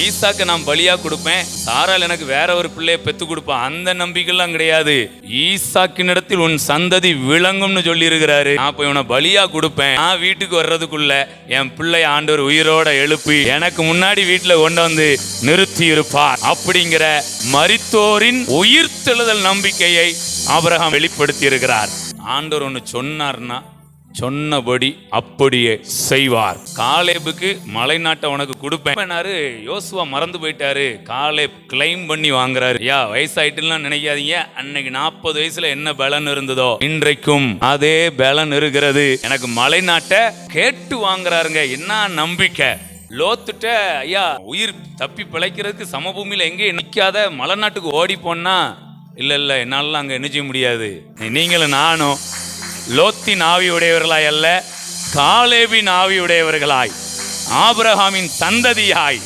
ஈசாக்கு நான் பலியா கொடுப்பேன். சாரால் எனக்கு வேற ஒரு பிள்ளைய பெத்து கொடுப்பேன் அந்த நம்பிக்கைலாம் கிடையாது. ஈசாக்கினிடத்தில் உன் சந்ததி விளங்கும்னு சொல்லி இருக்கிறாரு நான் போய் உன பலியா கொடுப்பேன். நான் வீட்டுக்கு வர்றதுக்குள்ள என் பிள்ளை ஆண்டவர் உயிரோட எழுப்பி எனக்கு முன்னாடி வீட்டுல கொண்டு வந்து நிறுத்தி இருப்பார் அப்படிங்கிற மரித்தோரின் உயிர்த்தெழுதல் நம்பிக்கையை ஆபிரகாம் வெளிப்படுத்தி இருக்கிறார் ஆண்டவர் ஒன்று சொன்னார்னா சொன்னபடி அப்படியே செய்வார். காலேபுக்கு மலைநாட்டை உனக்கு கொடுப்பேன். யோசுவா மறந்து போயிட்டாரு. காலேப் கிளைம் பண்ணி வாங்குறாரு. யா வயசாயிட்டுலாம் நினைக்காதீங்க. அன்னைக்கு நாற்பது வயசுல என்ன பலன் இருந்ததோ இன்றைக்கும் அதே பலன் இருக்கிறது. எனக்கு மலைநாட்டை கேட்டு வாங்குறாருங்க. என்ன நம்பிக்கை? லோத்துட்ட ஐயா உயிர் தப்பி பிழைக்கிறதுக்கு சமபூமியில எங்கேயும் நிற்காத மலைநாட்டுக்கு ஓடி போனா இல்ல இல்ல என்னால அங்க என்ன செய்ய முடியாது நீங்களும் நானும் லோத்தின் ஆவியுடையவர்களாய் அல்ல காலேபின் ஆவியுடையவர்களாய். ஆபிரகாமின் சந்ததியாய்.